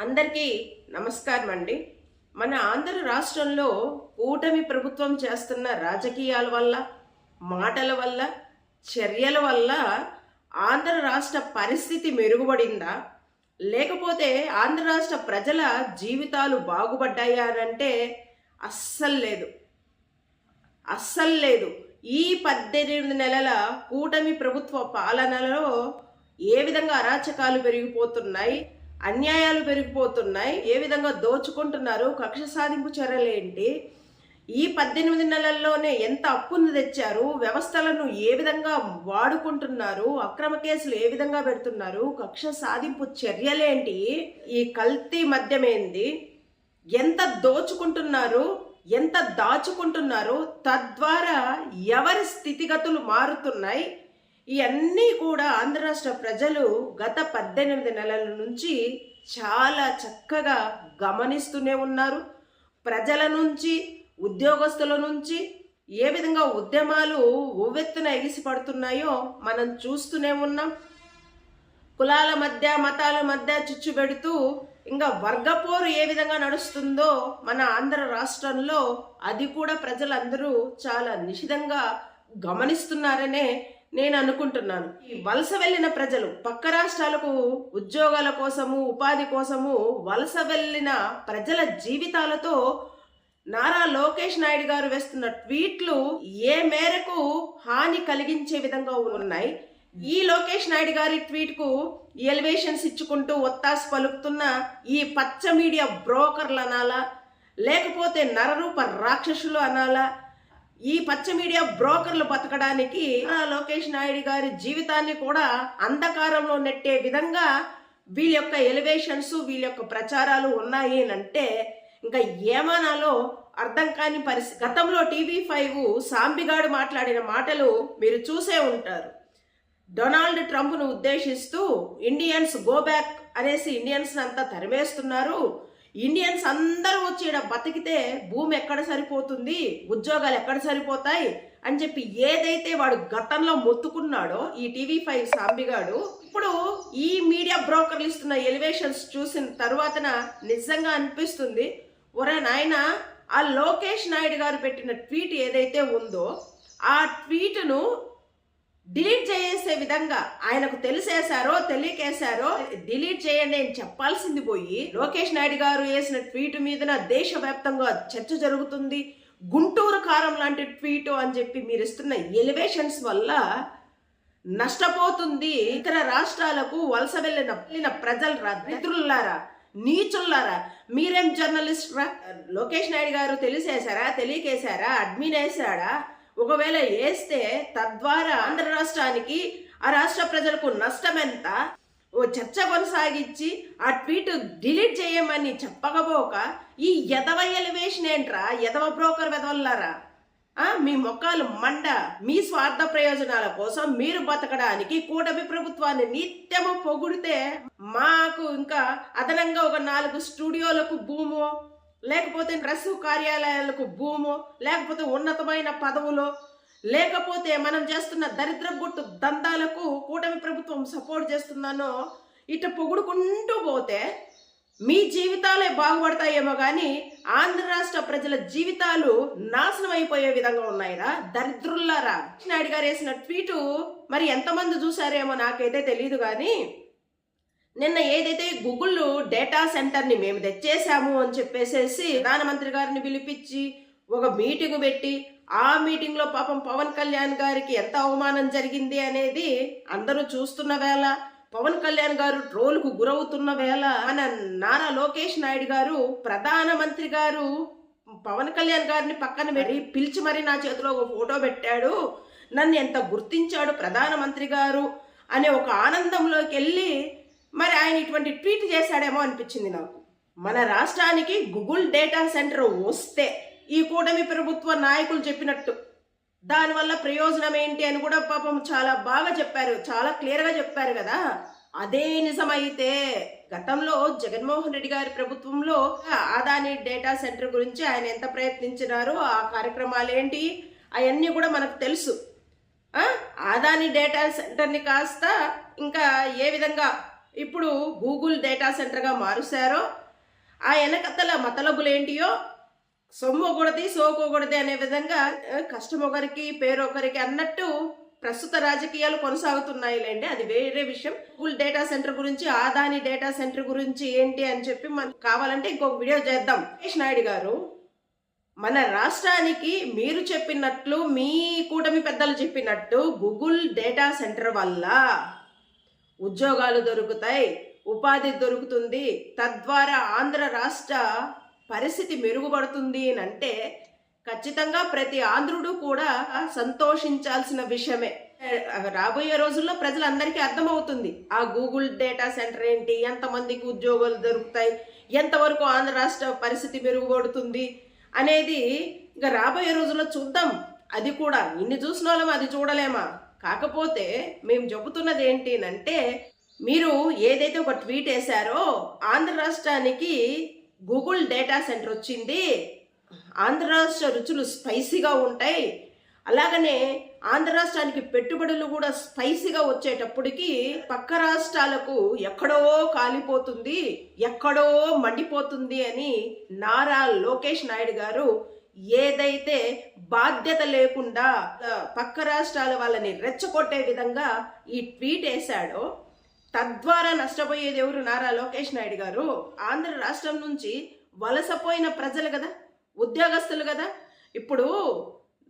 అందరికీ నమస్కారం అండి. మన ఆంధ్ర రాష్ట్రంలో కూటమి ప్రభుత్వం చేస్తున్న రాజకీయాల వల్ల మాటల వల్ల చర్యల వల్ల ఆంధ్ర రాష్ట్ర పరిస్థితి మెరుగుపడిందా? లేకపోతే ఆంధ్ర రాష్ట్ర ప్రజల జీవితాలు బాగుపడ్డాయా అంటే అస్సలు లేదు. అస్సలు లేదు. ఈ పద్దెనిమిది నెలల కూటమి ప్రభుత్వ పాలనలో ఏ విధంగా అరాచకాలు పెరిగిపోతున్నాయి? అన్యాయాలు పెరిగిపోతున్నాయి. ఏ విధంగా దోచుకుంటున్నారు కక్ష సాధింపు చర్యలేంటి ఈ పద్దెనిమిది నెలల్లోనే ఎంత అప్పును తెచ్చారు? వ్యవస్థలను ఏ విధంగా వాడుకుంటున్నారు? అక్రమ కేసులు ఏ విధంగా పెడుతున్నారు? కక్ష సాధింపు చర్యలేంటి ఈ కల్తీ మద్యమేంది ఎంత దోచుకుంటున్నారు? ఎంత దాచుకుంటున్నారు? తద్వారా ఎవరి స్థితిగతులు మారుతున్నాయి? ఇవన్నీ కూడా ఆంధ్ర రాష్ట్ర ప్రజలు గత పద్దెనిమిది నెలల నుంచి చాలా చక్కగా గమనిస్తూనే ఉన్నారు. ప్రజల నుంచి ఉద్యోగస్తుల నుంచి ఏ విధంగా ఉద్యమాలు ఉవ్వెత్తున ఎగిసిపడుతున్నాయో మనం చూస్తూనే ఉన్నాం. కులాల మధ్య మతాల మధ్య చిచ్చు పెడుతూ ఇంకా వర్గపోరు ఏ విధంగా నడుస్తుందో మన ఆంధ్ర రాష్ట్రంలో అది కూడా ప్రజలందరూ చాలా నిశితంగా గమనిస్తున్నారనే నేను అనుకుంటున్నాను ఈ వలస వెళ్ళిన ప్రజలు పక్క రాష్ట్రాలకు ఉద్యోగాల కోసము ఉపాధి కోసము వలస వెళ్ళిన ప్రజల జీవితాలతో నారా లోకేష్ నాయుడు గారు వేస్తున్న ట్వీట్లు ఏ మేరకు హాని కలిగించే విధంగా ఉన్నాయి? ఈ లోకేష్ నాయుడు గారి ట్వీట్కు ఎలివేషన్స్ ఇచ్చుకుంటూ ఒత్తాసు పలుకుతున్న ఈ పచ్చ మీడియా బ్రోకర్లు అనాలా? లేకపోతే నరరూప రాక్షసులు అనాలా? ఈ పచ్చ మీడియా బ్రోకర్లు బతకడానికి లోకేష్ నాయుడు గారి జీవితాన్ని కూడా అంధకారంలో నెట్టే విధంగా వీళ్ళ యొక్క ఎలివేషన్స్ వీళ్ళ యొక్క ప్రచారాలు ఉన్నాయి అని అంటే ఇంకా ఏమనాలో అర్థం కాని పరిస్థితి గతంలో టీవీ ఫైవ్ సాంబిగాడు మాట్లాడిన మాటలు మీరు చూసే ఉంటారు. డొనాల్డ్ ట్రంప్ను ఉద్దేశిస్తూ ఇండియన్స్ గో బ్యాక్ అనేసి ఇండియన్స్ అంతా తరిమేస్తున్నారు. ఇండియన్స్ అందరూ వచ్చి ఈడ బతికితే భూమి ఎక్కడ సరిపోతుంది? ఉద్యోగాలు ఎక్కడ సరిపోతాయి? అని చెప్పి ఏదైతే వాడు గతంలో మొత్తుకున్నాడో ఈ టీవీ ఫైవ్ సాంబిగాడు ఇప్పుడు ఈ మీడియా బ్రోకర్లు ఇస్తున్న ఎలివేషన్స్ చూసిన తర్వాతన నిజంగా అనిపిస్తుంది. ఒరే నాయన ఆ లోకేష్ నాయుడు గారు పెట్టిన ట్వీట్ ఏదైతే ఉందో ఆ ట్వీట్ను డిలీట్ చేసే విధంగా ఆయనకు తెలిసేశారో తెలియకేశారో డిలీట్ చేయండి అని చెప్పాల్సింది పోయి లోకేష్ నాయుడు గారు వేసిన ట్వీట్ మీదన దేశవ్యాప్తంగా చర్చ జరుగుతుంది. గుంటూరు కారం లాంటి ట్వీట్ అని చెప్పి మీరు ఇస్తున్న ఎలివేషన్స్ వల్ల నష్టపోతుంది. ఇతర రాష్ట్రాలకు వలస వెళ్ళిన వెళ్ళిన ప్రజలు రా మిత్రులారా నీచుల్లారా? మీరేం జర్నలిస్ట్ రా? లోకేష్ నాయుడు గారు తెలిసేశారా తెలియకేశారా అడ్మిన్ వేశాడా? ఒకవేళ వేస్తే తద్వారా ఆంధ్ర రాష్ట్రానికి ఆ రాష్ట్ర ప్రజలకు నష్టం ఎంత ఓ చర్చ కొనసాగించి ఆ ట్వీట్ డిలీట్ చేయమని చెప్పకపోక ఈ ఎదవ ఎలివేషన్ ఏంట్రా? ఎదవ బ్రోకర్ వెదవల్లారా? మీ మొక్కలు మండ మీ స్వార్థ ప్రయోజనాల కోసం మీరు బతకడానికి కూటమి ప్రభుత్వాన్ని నిత్యము పొగుడితే మాకు ఇంకా అదనంగా ఒక నాలుగు స్టూడియోలకు భూమో లేకపోతే డ్రెస్సు కార్యాలయాలకు భూము లేకపోతే ఉన్నతమైన పదవులు లేకపోతే మనం చేస్తున్న దరిద్ర గుట్టు దందాలకు కూటమి ప్రభుత్వం సపోర్ట్ చేస్తుందనో ఇట పొగుడుకుంటూ పోతే మీ జీవితాలే బాగుపడతాయేమో కానీ ఆంధ్ర రాష్ట్ర ప్రజల జీవితాలు నాశనం అయిపోయే విధంగా ఉన్నాయిరా. దరిద్రుల్లారా. నాయుడు గారు వేసిన ట్వీటు మరి ఎంతమంది చూసారేమో నాకైతే తెలియదు కానీ నిన్న ఏదైతే గూగుల్ డేటా సెంటర్ని మేము తెచ్చేసాము అని చెప్పేసేసి ప్రధానమంత్రి గారిని పిలిపించి ఒక మీటింగ్ పెట్టి ఆ మీటింగ్లో పాపం పవన్ కళ్యాణ్ గారికి ఎంత అవమానం జరిగింది అనేది అందరూ చూస్తున్న వేళ పవన్ కళ్యాణ్ గారు ట్రోల్కు గురవుతున్న వేళ మన నారా లోకేష్ నాయుడు గారు ప్రధానమంత్రి గారు పవన్ కళ్యాణ్ గారిని పక్కన పెట్టి పిలిచి మరి నా చేతిలో ఒక ఫోటో పెట్టాడు. నన్ను ఎంత గుర్తించాడు ప్రధానమంత్రి గారు అనే ఒక ఆనందంలోకి వెళ్ళి మరి ఆయన ఇటువంటి ట్వీట్ చేశాడేమో అనిపించింది నాకు. మన రాష్ట్రానికి గూగుల్ డేటా సెంటర్ వస్తే ఈ కూటమి ప్రభుత్వ నాయకులు చెప్పినట్టు. దానివల్ల ప్రయోజనం ఏంటి అని కూడా పాపం చాలా బాగా చెప్పారు చాలా క్లియర్గా చెప్పారు కదా. అదే నిజమైతే గతంలో జగన్మోహన్ రెడ్డి గారి ప్రభుత్వంలో ఆదాని డేటా సెంటర్ గురించి ఆయన ఎంత ప్రయత్నించినారో ఆ కార్యక్రమాలు ఏంటి అవన్నీ కూడా మనకు తెలుసు. ఆదాని డేటా సెంటర్ని కాస్త ఇంకా ఏ విధంగా ఇప్పుడు గూగుల్ డేటా సెంటర్గా మారుస్తారో ఆ వెనకతల మతలబులేంటియో సొమ్ము ఒకటిది సోకు అనే విధంగా కష్టం ఒకరికి పేరు ఒకరికి అన్నట్టు ప్రస్తుత రాజకీయాలు కొనసాగుతున్నాయిలేండి. అది వేరే విషయం. గూగుల్ డేటా సెంటర్ గురించి ఆదాని డేటా సెంటర్ గురించి ఏంటి అని చెప్పి మనకు కావాలంటే ఇంకొక వీడియో చేద్దాం. రమేష్ నాయుడు గారు మన రాష్ట్రానికి మీరు చెప్పినట్లు మీ కూటమి పెద్దలు చెప్పినట్టు గూగుల్ డేటా సెంటర్ వల్ల ఉద్యోగాలు దొరుకుతాయి ఉపాధి దొరుకుతుంది తద్వారా ఆంధ్ర రాష్ట్ర పరిస్థితి మెరుగుపడుతుంది అని అంటే ఖచ్చితంగా ప్రతి ఆంధ్రుడు కూడా సంతోషించాల్సిన విషయమే. రాబోయే రోజుల్లో ప్రజలందరికీ అర్థమవుతుంది. ఆ గూగుల్ డేటా సెంటర్ ఏంటి ఎంతమందికి ఉద్యోగాలు దొరుకుతాయి ఎంతవరకు ఆంధ్ర రాష్ట్ర పరిస్థితి మెరుగుపడుతుంది అనేది ఇంకా రాబోయే రోజుల్లో చూద్దాం. అది కూడా ఇన్ని చూసిన వాళ్ళం అది చూడలేమా? కాకపోతే మేము చెబుతున్నది ఏంటినంటే మీరు ఏదైతే ఒక ట్వీట్ వేశారో ఆంధ్ర రాష్ట్రానికి గూగుల్ డేటా సెంటర్ వచ్చింది. ఆంధ్ర రాష్ట్ర రుచులు స్పైసీగా ఉంటాయి. అలాగనే ఆంధ్ర రాష్ట్రానికి పెట్టుబడులు కూడా స్పైసీగా వచ్చేటప్పటికి పక్క రాష్ట్రాలకు ఎక్కడో కాలిపోతుంది ఎక్కడో మండిపోతుంది అని నారా లోకేష్ నాయుడు గారు ఏదైతే బాధ్యత లేకుండా పక్క రాష్ట్రాల వాళ్ళని రెచ్చగొట్టే విధంగా ఈ ట్వీట్ వేశాడో తద్వారా నష్టపోయేది ఎవరు? నారా లోకేష్ నాయుడు గారు. ఆంధ్ర రాష్ట్రం నుంచి వలసపోయిన ప్రజలు కదా ఉద్యోగస్తులు కదా. ఇప్పుడు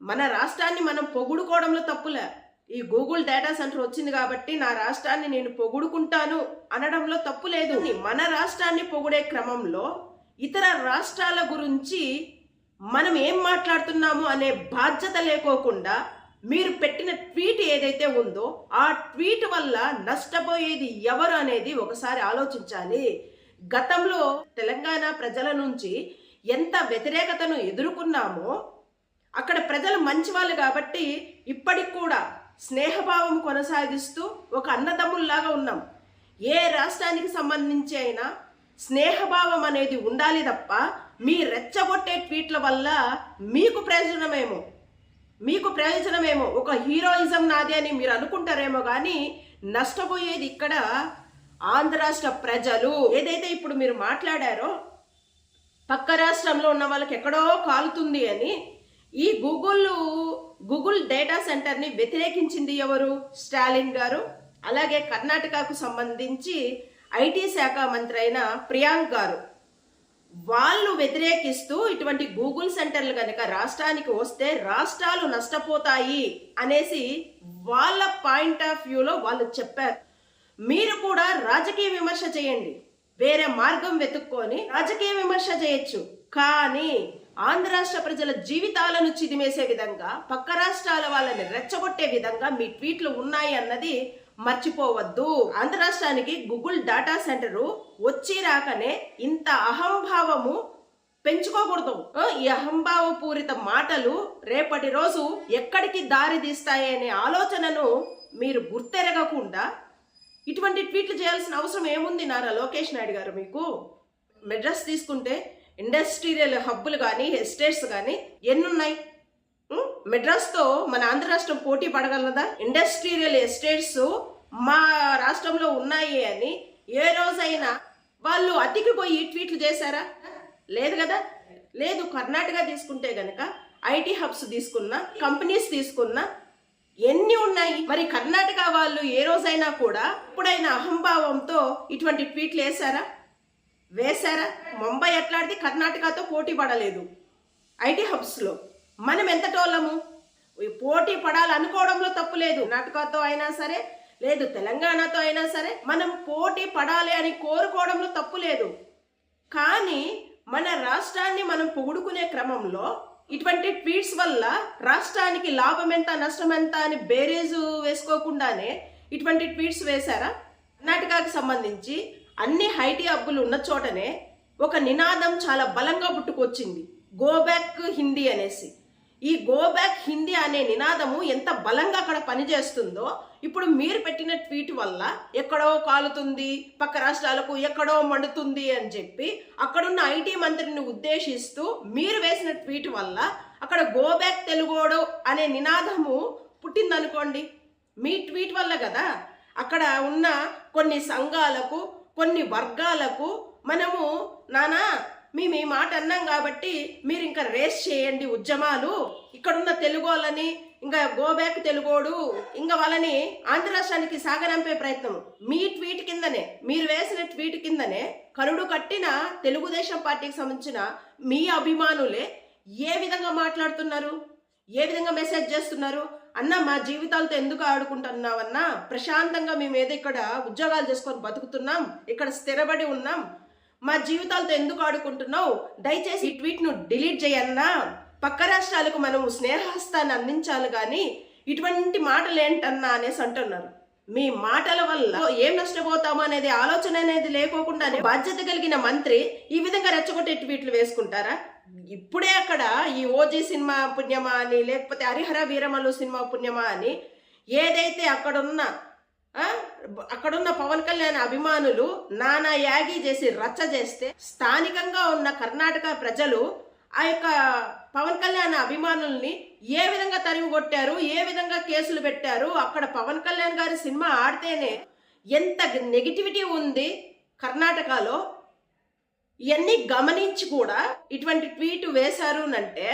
మన రాష్ట్రాన్ని మనం పొగుడుకోవడంలో తప్పులే. ఈ గూగుల్ డేటా సెంటర్ వచ్చింది కాబట్టి నా రాష్ట్రాన్ని నేను పొగుడుకుంటాను అనడంలో తప్పు లేదు మన రాష్ట్రాన్ని పొగిడే క్రమంలో ఇతర రాష్ట్రాల గురించి మనం ఏం మాట్లాడుతున్నాము అనే బాధ్యత లేకోకుండా మీరు పెట్టిన ట్వీట్ ఏదైతే ఉందో ఆ ట్వీట్ వల్ల నష్టపోయేది ఎవరు అనేది ఒకసారి ఆలోచించాలి. గతంలో తెలంగాణ ప్రజల నుంచి ఎంత వ్యతిరేకతను ఎదుర్కొన్నామో అక్కడ ప్రజలు మంచివాళ్ళు కాబట్టి ఇప్పటికి కూడా స్నేహభావం కొనసాగిస్తూ ఒక అన్నదమ్ముల్లాగా ఉన్నాం. ఏ రాష్ట్రానికి సంబంధించి అయినా స్నేహభావం అనేది ఉండాలి తప్ప మీ రెచ్చగొట్టే ట్వీట్ల వల్ల మీకు ప్రయోజనమేమో. మీకు ప్రయోజనమేమో. ఒక హీరోయిజం నాది అని మీరు అనుకుంటారేమో కానీ నష్టపోయేది ఇక్కడ ఆంధ్ర రాష్ట్ర ప్రజలు. ఏదైతే ఇప్పుడు మీరు మాట్లాడారో పక్క రాష్ట్రంలో ఉన్న వాళ్ళకి ఎక్కడో కాలుతుంది అని ఈ గూగుల్ గూగుల్ డేటా సెంటర్ని వ్యతిరేకించింది ఎవరు? స్టాలిన్ గారు. అలాగే కర్ణాటకకు సంబంధించి ఐటీ శాఖ మంత్రి అయిన ప్రియాంక్ గారు. వాళ్ళు వ్యతిరేకిస్తూ ఇటువంటి గూగుల్ సెంటర్లు కనుక రాష్ట్రానికి వస్తే రాష్ట్రాలు నష్టపోతాయి అనేసి వాళ్ళ పాయింట్ ఆఫ్ వ్యూలో వాళ్ళు చెప్పారు. మీరు కూడా రాజకీయ విమర్శ చేయండి. వేరే మార్గం వెతుక్కొని రాజకీయ విమర్శ చేయొచ్చు. కానీ ఆంధ్ర రాష్ట్ర ప్రజల జీవితాలను చిదిమేసే విధంగా పక్క రాష్ట్రాల వాళ్ళని రెచ్చగొట్టే విధంగా మీ ట్వీట్లు ఉన్నాయి అన్నది మర్చిపోవద్దు. ఆంధ్ర రాష్ట్రానికి గూగుల్ డేటా సెంటరు వచ్చి రాకనే ఇంత అహంభావము పెంచుకోకూడదు. ఈ అహంభావ పూరిత మాటలు రేపటి రోజు ఎక్కడికి దారి తీస్తాయి అనే ఆలోచనను మీరు గుర్తెరగకుండా ఇటువంటి ట్వీట్లు చేయాల్సిన అవసరం ఏముంది నారా లోకేష్ నాయుడు గారు మీకు? మెడ్రస్ తీసుకుంటే ఇండస్ట్రియల్ హబ్బులు కానీ ఎస్టేట్స్ కానీ ఎన్నున్నాయి? మెడ్రాస్తో మన ఆంధ్ర రాష్ట్రం పోటీ పడగలదా? ఇండస్ట్రియల్ ఎస్టేట్స్ మా రాష్ట్రంలో ఉన్నాయి అని ఏ రోజైనా వాళ్ళు అతికిపోయి ట్వీట్లు చేశారా? లేదు కదా? లేదు కర్ణాటక తీసుకుంటే గనక ఐటీ హబ్స్ తీసుకున్నా కంపెనీస్ తీసుకున్నా ఎన్ని ఉన్నాయి? మరి కర్ణాటక వాళ్ళు ఏ రోజైనా కూడా ఇప్పుడైనా అహంభావంతో ఇటువంటి ట్వీట్లు వేశారా? వేశారా? ముంబై ఎట్లాడితే కర్ణాటకతో పోటీ పడలేదు. ఐటీ హబ్స్లో. మనం ఎంతటోళ్ళము? పోటీ పడాలనుకోవడంలో తప్పు లేదు. నాటకతో అయినా సరే లేదు తెలంగాణతో అయినా సరే మనం పోటీ పడాలి అని కోరుకోవడంలో తప్పు లేదు. కానీ మన రాష్ట్రాన్ని మనం పొగుడుకునే క్రమంలో ఇటువంటి ట్వీట్స్ వల్ల రాష్ట్రానికి లాభం ఎంత నష్టం ఎంత అని బేరేజు వేసుకోకుండానే ఇటువంటి ట్వీట్స్ వేశారా? కర్ణాటకకి సంబంధించి అన్ని హైటీ హబ్బులు ఉన్న చోటనే ఒక నినాదం చాలా బలంగా పుట్టుకొచ్చింది. గో బ్యాక్ హిందీ అనేసి. ఈ గో బ్యాక్ హిందీ అనే నినాదము ఎంత బలంగా అక్కడ పనిచేస్తుందో ఇప్పుడు మీరు పెట్టిన ట్వీట్ వల్ల ఎక్కడో కాలుతుంది పక్క రాష్ట్రాలకు ఎక్కడో మండుతుంది అని చెప్పి అక్కడున్న ఐటీ మంత్రిని ఉద్దేశిస్తూ మీరు వేసిన ట్వీట్ వల్ల అక్కడ గో బ్యాక్ తెలుగోడు అనే నినాదము పుట్టిందనుకోండి. మీ ట్వీట్ వల్ల కదా. అక్కడ ఉన్న కొన్ని సంఘాలకు కొన్ని వర్గాలకు మనము నానా మేము ఈ మాట అన్నాం కాబట్టి మీరు ఇంకా రేస్ చేయండి ఉద్యమాలు. ఇక్కడున్న తెలుగు వాళ్ళని ఇంకా గోబ్యాక్ తెలుగోడు ఇంకా వాళ్ళని ఆంధ్ర రాష్ట్రానికి సాగనంపే ప్రయత్నం. మీ ట్వీట్ కిందనే మీరు వేసిన ట్వీట్ కిందనే కరుడు కట్టిన తెలుగుదేశం పార్టీకి సంబంధించిన మీ అభిమానులే ఏ విధంగా మాట్లాడుతున్నారు? ఏ విధంగా మెసేజ్ చేస్తున్నారు? అన్న మా జీవితాలతో ఎందుకు ఆడుకుంటున్నావన్నా ప్రశాంతంగా మేము ఏదో ఇక్కడ ఉద్యోగాలు చేసుకొని బతుకుతున్నాం ఇక్కడ స్థిరపడి ఉన్నాం మా జీవితాలతో ఎందుకు ఆడుకుంటున్నావు? దయచేసి ఈ ట్వీట్ను డిలీట్ చేయన్నా. పక్క రాష్ట్రాలకు మనం స్నేహహస్తాన్ని అందించాలి కానీ ఇటువంటి మాటలు ఏంటన్నా అనేసి అంటున్నారు. మీ మాటల వల్ల ఏం నష్టపోతాము అనేది ఆలోచన అనేది లేకోకుండానే బాధ్యత కలిగిన మంత్రి ఈ విధంగా రెచ్చగొట్టే ట్వీట్లు వేసుకుంటారా? ఇప్పుడే అక్కడ ఈ ఓజీ సినిమా పుణ్యమా అని లేకపోతే హరిహర వీరమల్లు సినిమా పుణ్యమా అని ఏదైతే అక్కడున్న అక్కడున్న పవన్ కళ్యాణ్ అభిమానులు నానా యాగి చేసి రచ్చ చేస్తే స్థానికంగా ఉన్న కర్ణాటక ప్రజలు ఆ యొక్క పవన్ కళ్యాణ్ అభిమానుల్ని ఏ విధంగా తరిమి కొట్టారు ఏ విధంగా కేసులు పెట్టారు అక్కడ పవన్ కళ్యాణ్ గారి సినిమా ఆడితేనే ఎంత నెగిటివిటీ ఉంది కర్ణాటకలో. ఇవన్నీ గమనించి కూడా ఇటువంటి ట్వీట్ వేశారు అంటే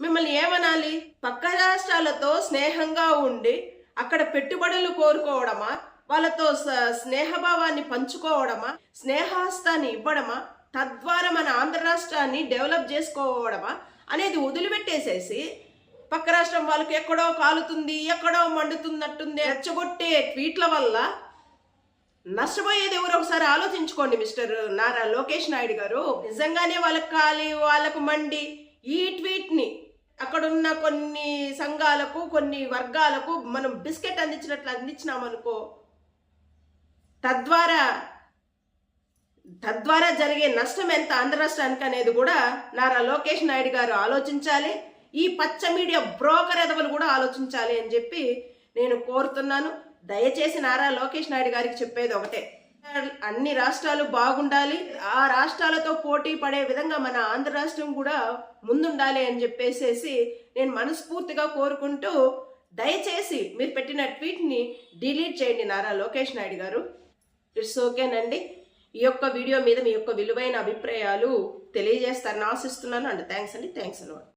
మిమ్మల్ని ఏమనాలి? పక్క రాష్ట్రాలతో స్నేహంగా ఉండి అక్కడ పెట్టుబడులు కోరుకోవడమా? వాళ్ళతో స్నేహభావాన్ని పంచుకోవడమా? స్నేహహస్తాన్ని ఇవ్వడమా? తద్వారా మన ఆంధ్ర రాష్ట్రాన్ని డెవలప్ చేసుకోవడమా? అనేది వదిలిపెట్టేసేసి పక్క రాష్ట్రం వాళ్ళకి ఎక్కడో కాలుతుంది ఎక్కడో మండుతున్నట్టుంది రెచ్చగొట్టే ట్వీట్ల వల్ల నష్టపోయేది ఎవరు? ఒకసారి ఆలోచించుకోండి మిస్టర్ నారా లోకేష్ నాయుడు గారు. నిజంగానే వాళ్ళకి కాలి వాళ్ళకు మండి. ఈ ట్వీట్ని అక్కడున్న కొన్ని సంఘాలకు కొన్ని వర్గాలకు మనం బిస్కెట్ అందించినట్లు అందించినామనుకో తద్వారా తద్వారా జరిగే నష్టం ఎంత ఆంధ్ర రాష్ట్రానికి అనేది కూడా నారా లోకేష్ నాయుడు గారు ఆలోచించాలి. ఈ పచ్చ మీడియా బ్రోకర్ ఎదవలు కూడా ఆలోచించాలి అని చెప్పి నేను కోరుతున్నాను. దయచేసి నారా లోకేష్ నాయుడు గారికి చెప్పేది ఒకటే. అన్ని రాష్ట్రాలు బాగుండాలి. ఆ రాష్ట్రాలతో పోటీ పడే విధంగా మన ఆంధ్ర రాష్ట్రం కూడా ముందుండాలి అని చెప్పేసేసి నేను మనస్ఫూర్తిగా కోరుకుంటూ దయచేసి మీరు పెట్టిన ట్వీట్ని డిలీట్ చేయండి నారా లోకేష్ నాయుడు గారు. ఇట్స్ ఓకేనండి ఈ యొక్క వీడియో మీద మీ యొక్క విలువైన అభిప్రాయాలు తెలియజేస్తారని ఆశిస్తున్నాను అండ్ థ్యాంక్స్ అండి. థ్యాంక్స్ అలవాట్